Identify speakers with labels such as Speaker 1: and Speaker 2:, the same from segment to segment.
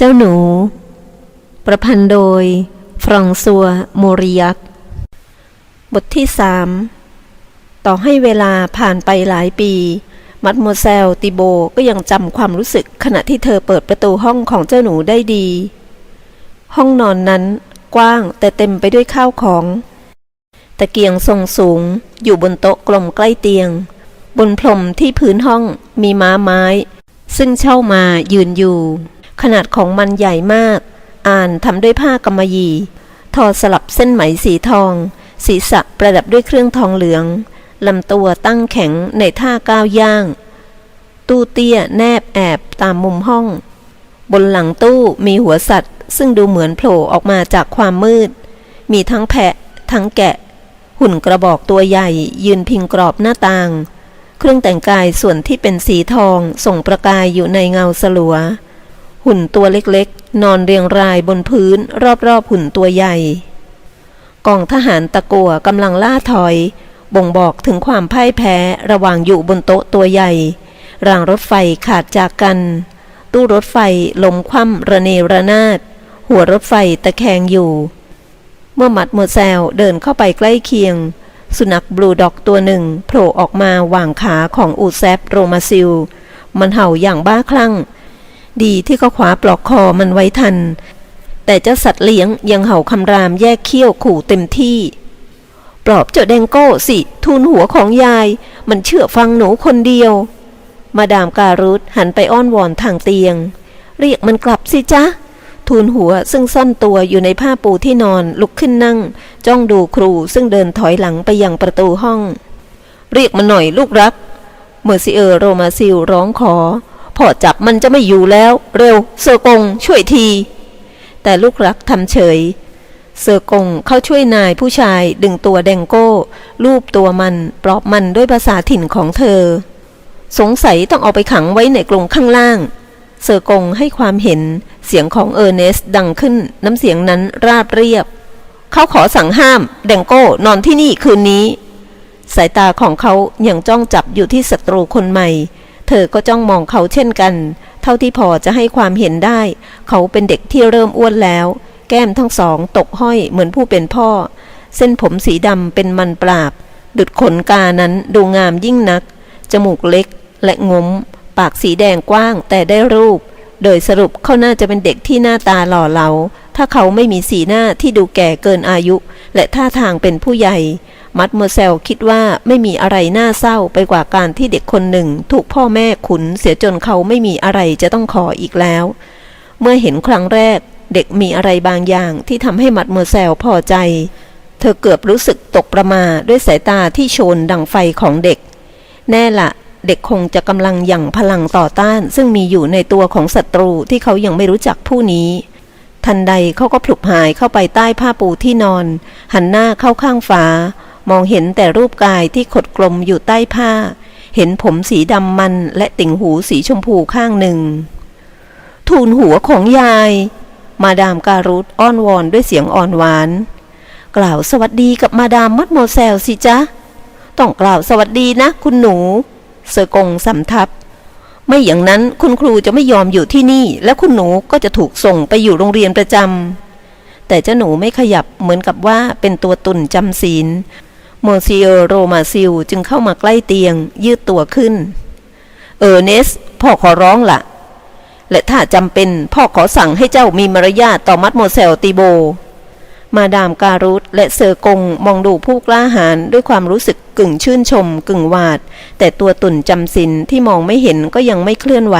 Speaker 1: เจ้าหนู ประพันธ์โดย ฟรองซัว โมริยัก บทที่สามต่อให้เวลาผ่านไปหลายปี มัดโมเซลติโบก็ยังจำความรู้สึกขณะที่เธอเปิดประตูห้องของเจ้าหนูได้ดี ห้องนอนนั้นกว้างแต่เต็มไปด้วยข้าวของ ตะเกียงทรงสูงอยู่บนโต๊ะกลมใกล้เตียง บนพรมที่พื้นห้องมีม้าไม้ ซึ่งเช่ามายืนอยู่ ขนาดของมันใหญ่มาก อ่านทำด้วยผ้ากำมะหยี่ ทอสลับเส้นไหมสีทอง ศีรษะประดับด้วยเครื่องทองเหลืองลำตัวตั้งแข็งในท่าก้าวย่าง ตู้เตี้ยแนบแอบตามมุมห้อง บนหลังตู้มีหัวสัตว์ ซึ่งดูเหมือนโผล่ออกมาจากความมืด มีทั้งแพะ ทั้งแกะ หุ่นกระบอกตัวใหญ่ ยืนพิงกรอบหน้าต่าง เครื่องแต่งกายส่วนที่เป็นสีทองส่งประกายอยู่ในเงาสลัว หุ่นตัวเล็กๆ นอนเรียงรายบนพื้น รอบๆ หุ่นตัวใหญ่ กองทหารตะกัวกำลังล่าถอย บ่งบอกถึงความพ่ายแพ้ระหว่างอยู่บนโต๊ะตัวใหญ่ รางรถไฟขาดจากกัน ตู้รถไฟล้มคว่ำระเนระนาด หัวรถไฟตะแคงอยู่ เมื่อมัดโมแซลเดินเข้าไปใกล้เคียง สุนัขบลูด็อกตัวหนึ่งโผล่ออกมาหว่างขาของอูแซปโรมาซิล มันเห่าอย่างบ้าคลั่ง ดีที่เขาขวาปลอกคอมันไว้ทัน แต่เจ้าสัตว์เลี้ยงยังเห่าคำรามแยกเขี้ยวขู่เต็มที่ ปลอบเจ้าแดงโก้สิ ทูลหัวของยาย มันเชื่อฟังหนูคนเดียว มาดามการุธหันไปอ้อนวอนทางเตียง เรียกมันกลับสิจ๊ะทูลหัวซึ่งซ่อนตัวอยู่ในผ้าปูที่นอนลุกขึ้นนั่ง จ้องดูครูซึ่งเดินถอยหลังไปยังประตูห้อง เรียกมันหน่อยลูกรักเมอร์ซิเออร์โรมาซิลร้องขอ พ่อจับมันจะไม่อยู่แล้ว เร็วเซอร์กงช่วยที แต่ลูกรักทำเฉยเซอร์กงเข้าช่วยนายผู้ชายดึงตัวแดงโก้ลูบตัวมันปลอบมันด้วยภาษาถิ่นของเธอ สงสัยต้องเอาไปขังไว้ในกรงข้างล่างเซอร์กงให้ความเห็นเสียงของเออร์เนสดังขึ้นน้ำเสียงนั้นราบเรียบ เขาขอสั่งห้าม แดงโก้นอนที่นี่คืนนี้สายตาของเขายังจ้องจับอยู่ที่ศัตรูคนใหม่ เธอก็จ้องมองเขาเช่นกัน เท่าที่พอจะให้ความเห็นได้ เขาเป็นเด็กที่เริ่มอ้วนแล้ว แก้มทั้งสองตกห้อยเหมือนผู้เป็นพ่อ เส้นผมสีดำเป็นมันปราบ ดุดขนกานั้นดูงามยิ่งนัก จมูกเล็กและงม ปากสีแดงกว้างแต่ได้รูป โดยสรุปเขาน่าจะเป็นเด็กที่หน้าตาหล่อเหลา ถ้าเขาไม่มีสีหน้าที่ดูแก่เกินอายุ และท่าทางเป็นผู้ใหญ่ มัดมอร์เซลคิดว่าไม่มีอะไรน่าเศร้าไปกว่าการที่เด็กคนหนึ่ง ถูกพ่อแม่ขุนเสียจนเขาไม่มีอะไรจะต้องขออีกแล้ว เมื่อเห็นครั้งแรก เด็กมีอะไรบางอย่างที่ทำให้มัดมอร์เซลพอใจ เธอเกือบรู้สึกตกประมาด้วยสายตาที่โชนดังไฟของเด็ก แน่ละเด็กคงจะกำลังหยั่งพลังต่อต้าน ซึ่งมีอยู่ในตัวของศัตรูที่เขายังไม่รู้จักผู้นี้ทันใดเขาก็พลุบหายเข้าไปใต้ผ้าปูที่นอน หันหน้าเข้าข้างฝา มองเห็นแต่รูปกายที่ขดกลมอยู่ใต้ผ้า เห็นผมสีดำมันและติ่งหูสีชมพูข้างหนึ่ง ทูลหัวของยาย มาดามการุธอ้อนวอนด้วยเสียงอ่อนหวาน กล่าวสวัสดีกับมาดามมัดโมเซลสิจ๊ะ ต้องกล่าวสวัสดีนะคุณหนู เซอร์กงสำทับ ไม่อย่างนั้นคุณครูจะไม่ยอมอยู่ที่นี่ และคุณหนูก็จะถูกส่งไปอยู่โรงเรียนประจำแต่เจ้าหนูไม่ขยับเหมือนกับว่าเป็นตัวตุ่นจำศีล โมซิโอโรมาซิลจึงเข้ามาใกล้เตียง ยืดตัวขึ้น เออเนส พ่อขอร้องละ่ะ และถ้าจำเป็นพ่อขอสั่งให้เจ้ามีมารยาทต่อมัดโมเซลติโบ มาดามการุธและเซอร์กงมองดูผู้กล้าหาญด้วยความรู้สึกกึ่งชื่นชม กึ่งหวาด แต่ตัวตุ่นจำสินที่มองไม่เห็นก็ยังไม่เคลื่อนไหว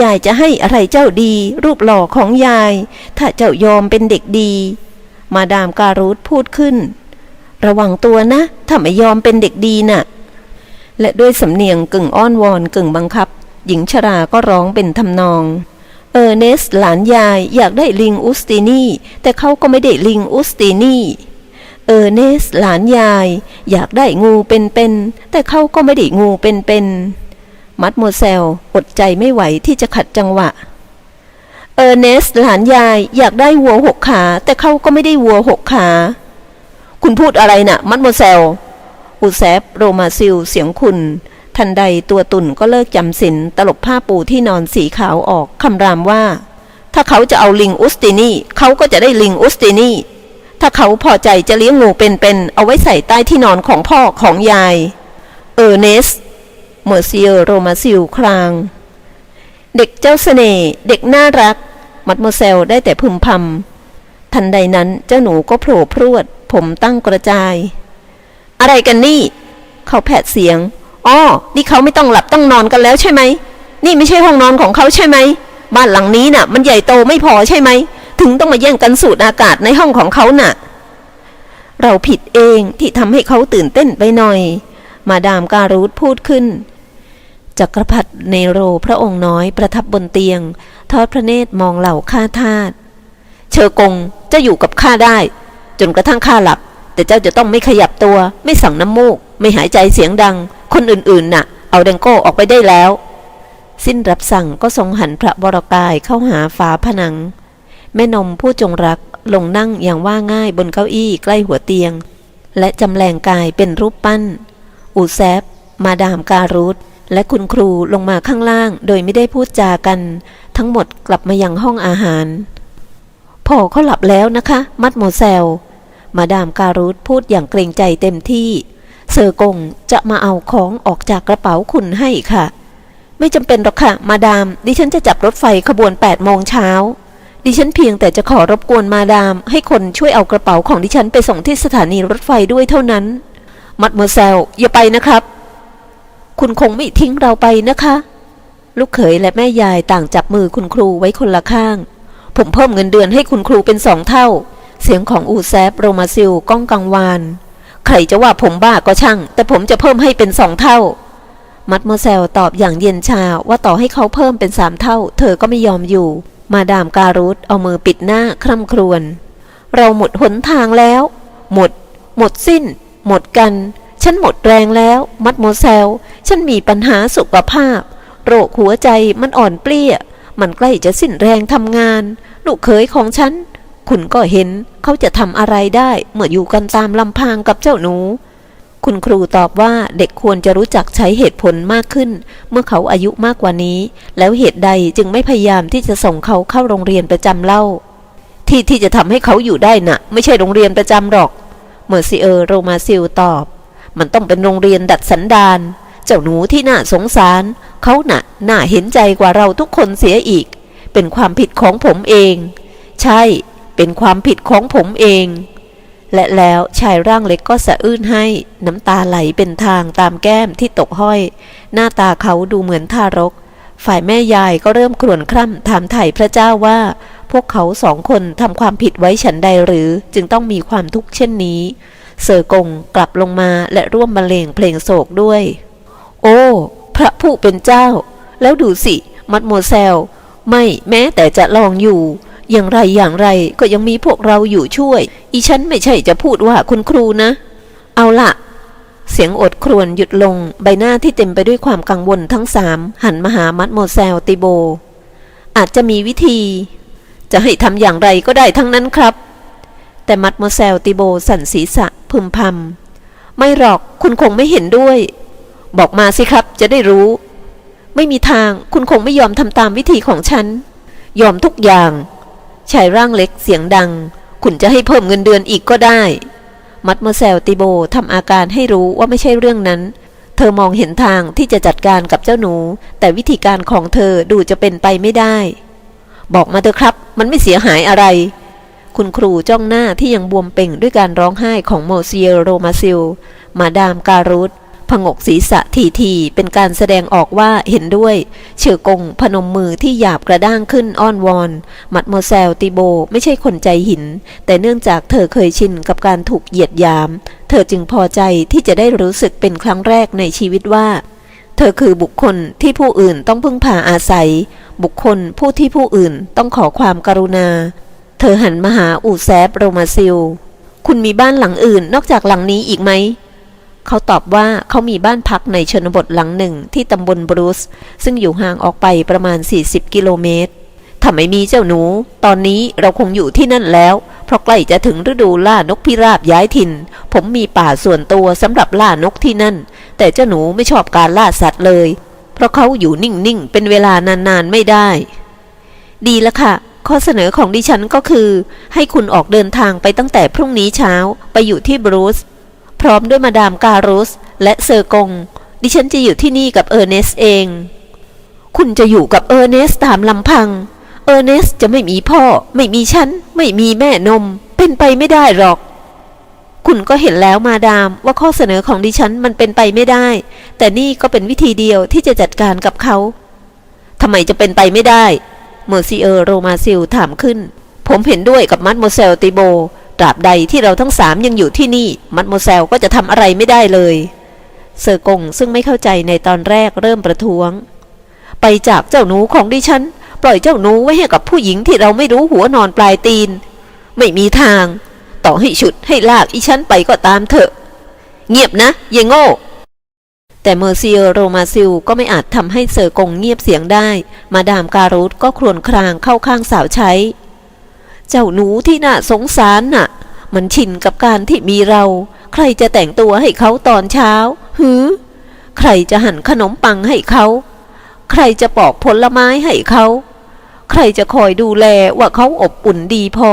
Speaker 1: ยายจะให้อะไรเจ้าดี รูปหล่อของยาย ถ้าเจ้ายอมเป็นเด็กดี มาดามการุธพูดขึ้น ระวังตัวนะ ถ้าไม่ยอมเป็นเด็กดีน่ะ และด้วยสำเนียงกึ่งอ้อนวอนกึ่งบังคับ หญิงชราก็ร้องเป็นทำนอง เออร์เนสหลานยายอยากได้ลิงอุสตินีแต่เขาก็ไม่ได้ลิงอุสตินีเออร์เนสหลานยาย อยากได้งูเป็นๆแต่เขาก็ไม่ได้งูเป็นๆมัดโมเซลอดใจไม่ไหวที่จะขัดจังหวะ เออร์เนสหลานยายอยากได้วัวหกขา แต่เขาก็ไม่ได้วัวหกขา คุณพูดอะไรนะ่ะ มัดโมเซลอุแซฟโรมาซิล เสียงคุณ ทันใดตัวตุ่นก็เลิกจำสินตลบผ้าปูที่นอนสีขาวออกคำรามว่า ถ้าเขาจะเอาลิงอุสตินีเขาก็จะได้ลิงอุสตินีถ้าเขาพอใจจะเลี้ยงงูเป็นๆเอาไว้ใส่ใต้ที่นอนของพ่อของยาย เออร์เนสเมอร์เซียโรมาซิลคราง เด็กเจ้าเสน่ห์เด็กน่ารัก มัดโมเซลได้แต่พึมพำทันใดนั้นเจ้าหนูก็โผล่พรวด ผมตั้งกระจาย อะไรกันนี่ เขาแผดเสียงอ๋อนี่เขาไม่ต้องหลับต้องนอนกันแล้วใช่ไหม นี่ไม่ใช่ห้องนอนของเขาใช่ไหม บ้านหลังนี้น่ะ มันใหญ่โตไม่พอใช่ไหม ถึงต้องมาแย่งกันสูดอากาศในห้องของเขาน่ะ เราผิดเองที่ทำให้เขาตื่นเต้นไปหน่อย มาดามการูธพูดขึ้นจักรพรรดิเนโรพระองค์น้อยประทับบนเตียง ทอดพระเนตรมองเหล่าข้าทาสเชอกงจะอยู่กับข้าได้ จนกระทั่งข้าหลับ แต่เจ้าจะต้องไม่ขยับตัว ไม่สั่งน้ำมูก ไม่หายใจเสียงดัง คนอื่นๆน่ะ เอาแดงโก้ออกไปได้แล้ว สิ้นรับสั่งก็ทรงหันพระบรกายเข้าหาฝาผนัง แม่นมผู้จงรักลงนั่งอย่างว่าง่ายบนเก้าอี้ใกล้หัวเตียง และจำแรงกายเป็นรูปปั้น อูแซบมาดามการูธและคุณครูลงมาข้างล่างโดยไม่ได้พูดจากัน ทั้งหมดกลับมายังห้องอาหาร พ่อเขาหลับแล้วนะคะ มัดโมเซล มาดามการูธพูดอย่างเกรงใจเต็มที่ เซอร์กงจะมาเอาของออกจากกระเป๋าคุณให้ค่ะ ไม่จำเป็นหรอกค่ะ มาดาม ดิฉันจะจับรถไฟขบวน8โมงเช้า ดิฉันเพียงแต่จะขอรบกวนมาดาม ให้คนช่วยเอากระเป๋าของดิฉันไปส่งที่สถานีรถไฟด้วยเท่านั้น มัดโมเซล อย่าไปนะครับ คุณคงไม่ทิ้งเราไปนะคะ ลูกเขยและแม่ยายต่างจับมือคุณครูไว้คนละข้าง ผมเพิ่มเงินเดือนให้คุณครูเป็นสองเท่า เสียงของอูแซบโรมาซิลก้องกังวาน ใครจะว่าผมบ้าก็ช่าง แต่ผมจะเพิ่มให้เป็นสองเท่า มัดโมเซลตอบอย่างเย็นชาว่าต่อให้เขาเพิ่มเป็นสามเท่า เธอก็ไม่ยอมอยู่ มาดามการูธเอามือปิดหน้าคร่ำครวญ เราหมดหนทางแล้ว หมด หมดสิ้น หมดกัน ฉันหมดแรงแล้ว มัดโมเซล ฉันมีปัญหาสุขภาพ โรคหัวใจมันอ่อนเปลี้ย มันใกล้จะสิ้นแรงทำงาน ลูกเขยของฉัน คุณก็เห็นเขาจะทำอะไรได้ เมื่ออยู่กันตามลำพังกับเจ้าหนู คุณครูตอบว่าเด็กควรจะรู้จักใช้เหตุผลมากขึ้น เมื่อเขาอายุมากกว่านี้ แล้วเหตุใดจึงไม่พยายามที่จะส่งเขาเข้าโรงเรียนประจำเล่า ที่ที่จะทำให้เขาอยู่ได้น่ะ ไม่ใช่โรงเรียนประจำหรอกเมอร์ซิเออร์โรมาซิลตอบ มันต้องเป็นโรงเรียนดัดสันดาน เจ้าหนูที่น่าสงสาร เขาหนะน่าเห็นใจกว่าเราทุกคนเสียอีก เป็นความผิดของผมเอง ใช่ เป็นความผิดของผมเอง และแล้วชายร่างเล็กก็สะอื้นให้ น้ำตาไหลเป็นทางตามแก้มที่ตกห้อย หน้าตาเขาดูเหมือนทารก ฝ่ายแม่ยายก็เริ่มครวญคร่ำถามไถ่พระเจ้าว่า พวกเขาสองคนทำความผิดไว้ฉันใดหรือจึงต้องมีความทุกข์เช่นนี้เซอกงกลับลงมาและร่วมบรรเลงเพลงโศกด้วย อ้ พระผู้เป็นเจ้า แล้วดูสิ มัดโมเซล ไม่แม้แต่จะลองอยู่ อย่างไรอย่างไรก็ยังมีพวกเราอยู่ช่วย อีฉันไม่ใช่จะพูดว่าคุณครูนะ เอาละเสียงอดครวญหยุดลงใบหน้าที่เต็มไปด้วยความกังวลทั้งสามหันมาหามัดโมเซลติโบ อาจจะมีวิธี จะให้ทำอย่างไรก็ได้ทั้งนั้นครับ แต่มัดโมเซลติโบสั่นศีรษะพึมพำไม่หรอกคุณคงไม่เห็นด้วย บอกมาสิครับจะได้รู้ ไม่มีทางคุณคงไม่ยอมทำตามวิธีของฉัน ยอมทุกอย่างชายร่างเล็กเสียงดัง คุณจะให้เพิ่มเงินเดือนอีกก็ได้ มัดโมเซลติโบทำอาการให้รู้ว่าไม่ใช่เรื่องนั้น เธอมองเห็นทางที่จะจัดการกับเจ้าหนู แต่วิธีการของเธอดูจะเป็นไปไม่ได้ บอกมาเถอะครับ มันไม่เสียหายอะไร คุณครูจ้องหน้าที่ยังบวมเป่งด้วยการร้องไห้ของโมเซียโรมาซิล มาดามการูธ ผงกศีรษะทีทีเป็นการแสดงออกว่าเห็นด้วยเชือกงพนมมือที่หยาบกระด้างขึ้นอ้อนวอน มัดโมเซลติโบไม่ใช่คนใจหิน แต่เนื่องจากเธอเคยชินกับการถูกเหยียดยาม เธอจึงพอใจที่จะได้รู้สึกเป็นครั้งแรกในชีวิตว่า เธอคือบุคคลที่ผู้อื่นต้องพึ่งพาอาศัย บุคคลผู้ที่ผู้อื่นต้องขอความกรุณา เธอหันมาหาอูแซบโรมาซิล คุณมีบ้านหลังอื่นนอกจากหลังนี้อีกไหม เขาตอบว่าเขามีบ้านพักในชนบทหลังหนึ่งที่ตำบลบรูซซึ่งอยู่ห่างออกไปประมาณ 40 กิโลเมตรถ้าไม่มีเจ้าหนู ตอนนี้เราคงอยู่ที่นั่นแล้ว เพราะใกล้จะถึงฤดูล่านกพิราบย้ายถิ่น ผมมีป่าส่วนตัวสำหรับล่านกที่นั่น แต่เจ้าหนูไม่ชอบการล่าสัตว์เลย เพราะเขาอยู่นิ่งๆ เป็นเวลานานๆไม่ได้ ดีแล้วค่ะ ข้อเสนอของดิฉันก็คือ ให้คุณออกเดินทางไปตั้งแต่พรุ่งนี้เช้าไปอยู่ที่บรูซ พร้อมด้วยมาดามการุสและเซอร์กง ดิฉันจะอยู่ที่นี่กับเออร์เนสเอง คุณจะอยู่กับเออร์เนสตามลำพัง เออร์เนสจะไม่มีพ่อ ไม่มีฉัน ไม่มีแม่นม เป็นไปไม่ได้หรอก คุณก็เห็นแล้วมาดามว่าข้อเสนอของดิฉันมันเป็นไปไม่ได้ แต่นี่ก็เป็นวิธีเดียวที่จะจัดการกับเขาทำไมจะเป็นไปไม่ได้เมอร์ซิเออร์โรมาซิลถามขึ้น ผมเห็นด้วยกับมัดโมเซลติโบ ตราบใดที่เราทั้งสามยังอยู่ที่นี่มัดโมเซลก็จะทำอะไรไม่ได้เลย เซอร์กงซึ่งไม่เข้าใจในตอนแรกเริ่มประท้วง ไปจากเจ้าหนูของดิฉัน ปล่อยเจ้าหนูไว้ให้กับผู้หญิงที่เราไม่รู้หัวนอนปลายตีน ไม่มีทาง ต่อให้ฉุดให้ลากอีฉันไปก็ตามเถอะ เงียบนะเยโง่แต่เมอร์เซียโรมาซิลก็ไม่อาจทำให้เซอร์กงเงียบเสียงได้ มาดามการุสก็ครวญครางเข้าข้างสาวใช้ เจ้าหนูที่น่าสงสารน่ะ มันชินกับการที่มีเรา ใครจะแต่งตัวให้เขาตอนเช้าหือใครจะหั่นขนมปังให้เขา ใครจะปอกผลไม้ให้เขา ใครจะคอยดูแลว่าเขาอบอุ่นดีพอ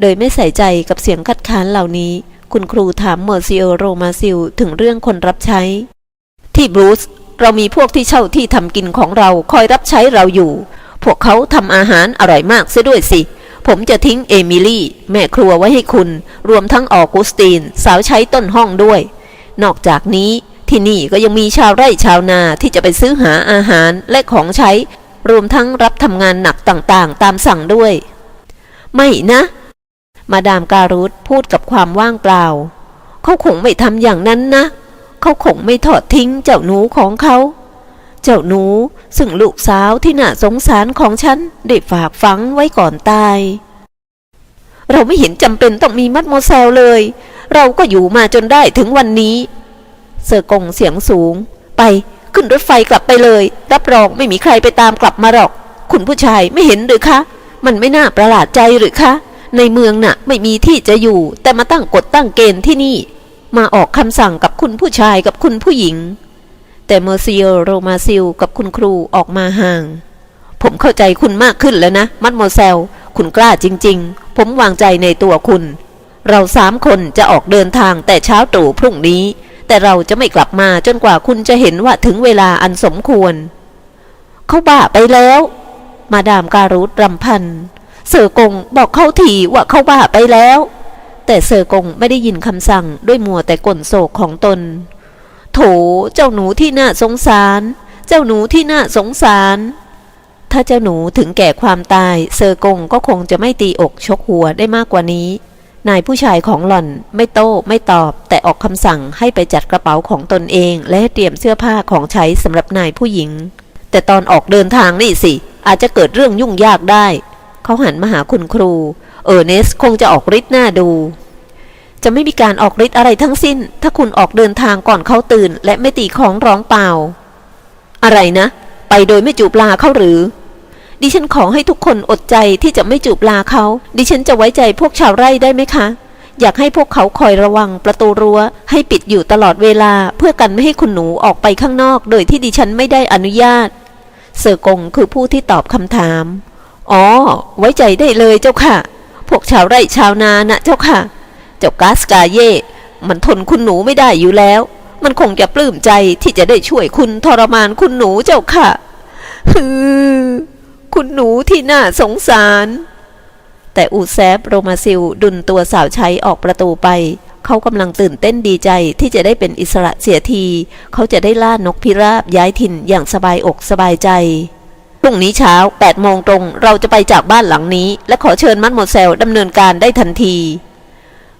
Speaker 1: โดยไม่ใส่ใจกับเสียงคัดค้านเหล่านี้ คุณครูถามเมอร์ซิโอโรมาซิลถึงเรื่องคนรับใช้ ที่บรูซเรามีพวกที่เช่าที่ทำกินของเราคอยรับใช้เราอยู่ พวกเขาทำอาหารอร่อยมากเสียด้วยสิ ผมจะทิ้งเอมิลี่ แม่ครัวไว้ให้คุณ รวมทั้งออกุสตีนสาวใช้ต้นห้องด้วย นอกจากนี้ที่นี่ก็ยังมีชาวไร่ชาวนาที่จะไปซื้อหาอาหารและของใช้ รวมทั้งรับทำงานหนักต่างๆ ตามสั่งด้วย ไม่นะ มาดามการุสพูดกับความว่างเปล่า เขาคงไม่ทำอย่างนั้นนะ เขาคงไม่ทอดทิ้งเจ้าหนูของเขา เจ้าหนูซึ่งลูกสาวที่น่าสงสารของฉัน ได้ฝากฝังไว้ก่อนตาย เราไม่เห็นจำเป็นต้องมีมัดโมเซลเลย เราก็อยู่มาจนได้ถึงวันนี้ เซอร์กงเสียงสูง ไปขึ้นรถไฟกลับไปเลย รับรองไม่มีใครไปตามกลับมาหรอก คุณผู้ชายไม่เห็นหรือคะ มันไม่น่าประหลาดใจหรือคะ ในเมืองน่ะ ไม่มีที่จะอยู่ แต่มาตั้งกฎตั้งเกณฑ์ที่นี่ มาออกคำสั่งกับคุณผู้ชายกับคุณผู้หญิง แต่เมอร์ซิโอโรมาซิลกับคุณครูออกมาห่าง ผมเข้าใจคุณมากขึ้นแล้วนะ มัดโมเซล คุณกล้าจริง ๆ ผมวางใจในตัวคุณ เราสามคนจะออกเดินทางแต่เช้าตรู่พรุ่งนี้ แต่เราจะไม่กลับมาจนกว่าคุณจะเห็นว่าถึงเวลาอันสมควร เขาบ้าไปแล้ว มาดามการุสรำพันเสือกงบอกเขาทีว่าเขาบ้าไปแล้ว แต่เสือกงไม่ได้ยินคำสั่งด้วยมัวแต่กลนโศกของตน โถ เจ้าหนูที่น่าสงสาร เจ้าหนูที่น่าสงสาร ถ้าเจ้าหนูถึงแก่ความตาย เซอร์กงก็คงจะไม่ตีอกชกหัวได้มากกว่านี้ นายผู้ชายของหล่อนไม่โต้ไม่ตอบ แต่ออกคำสั่งให้ไปจัดกระเป๋าของตนเอง และเตรียมเสื้อผ้าของใช้สำหรับนายผู้หญิง แต่ตอนออกเดินทางนี่สิ อาจจะเกิดเรื่องยุ่งยากได้ เขาหันมาหาคุณครู เออเนสคงจะออกฤทธิ์หน้าดู จะไม่มีการออกฤทธิ์อะไรทั้งสิ้น ถ้าคุณออกเดินทางก่อนเขาตื่น และไม่ตีของร้องเปล่า อะไรนะ ไปโดยไม่จูบลาเขาหรือ ดิฉันขอให้ทุกคนอดใจที่จะไม่จูบลาเขา ดิฉันจะไว้ใจพวกชาวไร่ได้ไหมคะ อยากให้พวกเขาคอยระวังประตูรั้ว ให้ปิดอยู่ตลอดเวลา เพื่อกันไม่ให้คุณหนูออกไปข้างนอก โดยที่ดิฉันไม่ได้อนุญาต เสือกงคือผู้ที่ตอบคำถาม อ๋อ ไว้ใจได้เลยเจ้าค่ะ พวกชาวไร่ชาวนานะเจ้าค่ะ จ้ากาสกาเย่มันทนคุณหนูไม่ได้อยู่แล้ว มันคงจะปลื้มใจที่จะได้ช่วยคุณทรมานคุณหนูเจ้าค่ะฮือคุณหนูที่น่าสงสาร แต่อูแซฟโรมาซิลดุนตัวสาวใช้ออกประตูไป เขากำลังตื่นเต้นดีใจที่จะได้เป็นอิสระเสียที เขาจะได้ล่านกพิราบย้ายถิ่นอย่างสบายอกสบายใจพรุ่งนี้เช้า8โมงตรง เราจะไปจากบ้านหลังนี้ และขอเชิญมัดโมเซลดำเนินการได้ทันที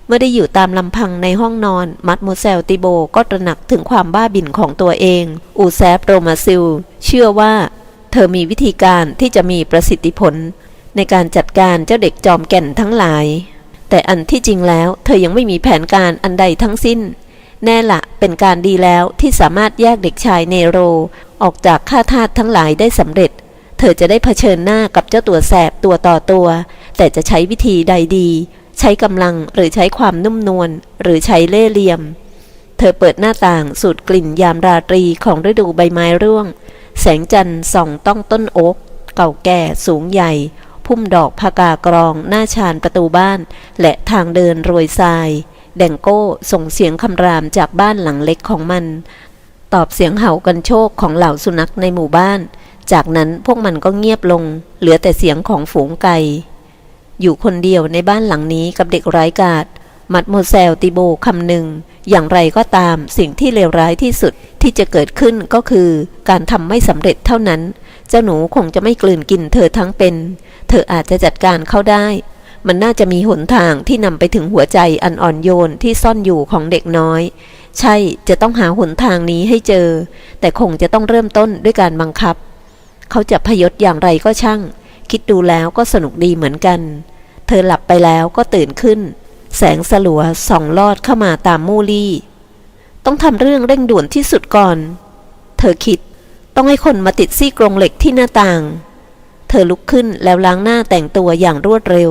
Speaker 1: เมื่อได้อยู่ตามลำพังในห้องนอน มัดโมเซลติโบก็ตระหนักถึงความบ้าบิ่นของตัวเอง อูแซฟโรมาซิล เชื่อว่า เธอมีวิธีการที่จะมีประสิทธิผล ในการจัดการเจ้าเด็กจอมแก่นทั้งหลาย แต่อันที่จริงแล้วเธอยังไม่มีแผนการอันใดทั้งสิ้น แน่ละเป็นการดีแล้วที่สามารถแยกเด็กชายเนโร ออกจากข้าทาสทั้งหลายได้สำเร็จ เธอจะได้เผชิญหน้ากับเจ้าตัวแสบตัวต่อตัว แต่จะใช้วิธีใดดี ใช้กำลังหรือใช้ความนุ่มนวลหรือใช้เล่ห์เหลี่ยม เธอเปิดหน้าต่างสูดกลิ่นยามราตรีของฤดูใบไม้ร่วง แสงจันทร์ส่องต้องต้นโอ๊กเก่าแก่สูงใหญ่ พุ่มดอกพากากรอง หน้าชานประตูบ้าน และทางเดินโรยทราย แดงโก้ส่งเสียงคำรามจากบ้านหลังเล็กของมัน ตอบเสียงเห่ากันโชคของเหล่าสุนัขในหมู่บ้าน จากนั้นพวกมันก็เงียบลง เหลือแต่เสียงของฝูงไก่ อยู่คนเดียวในบ้านหลังนี้กับเด็กไร้กาดมัดโมเซลติโบคำหนึ่ง อย่างไรก็ตามสิ่งที่เลวร้ายที่สุดที่จะเกิดขึ้นก็คือ การทำไม่สำเร็จเท่านั้น เจ้าหนูคงจะไม่กลืนกินเธอทั้งเป็น เธออาจจะจัดการเข้าได้ มันน่าจะมีหนทางที่นำไปถึงหัวใจอันอ่อนโยนที่ซ่อนอยู่ของเด็กน้อย ใช่จะต้องหาหนทางนี้ให้เจอ แต่คงจะต้องเริ่มต้นด้วยการบังคับ เขาจะพยศอย่างไรก็ช่าง คิดดูแล้วก็สนุกดีเหมือนกัน เธอหลับไปแล้วก็ตื่นขึ้น แสงสลัวส่องลอดเข้ามาตามมูลี่ ต้องทำเรื่องเร่งด่วนที่สุดก่อน เธอคิดต้องให้คนมาติดซี่กรงเหล็กที่หน้าต่าง เธอลุกขึ้นแล้วล้างหน้าแต่งตัวอย่างรวดเร็ว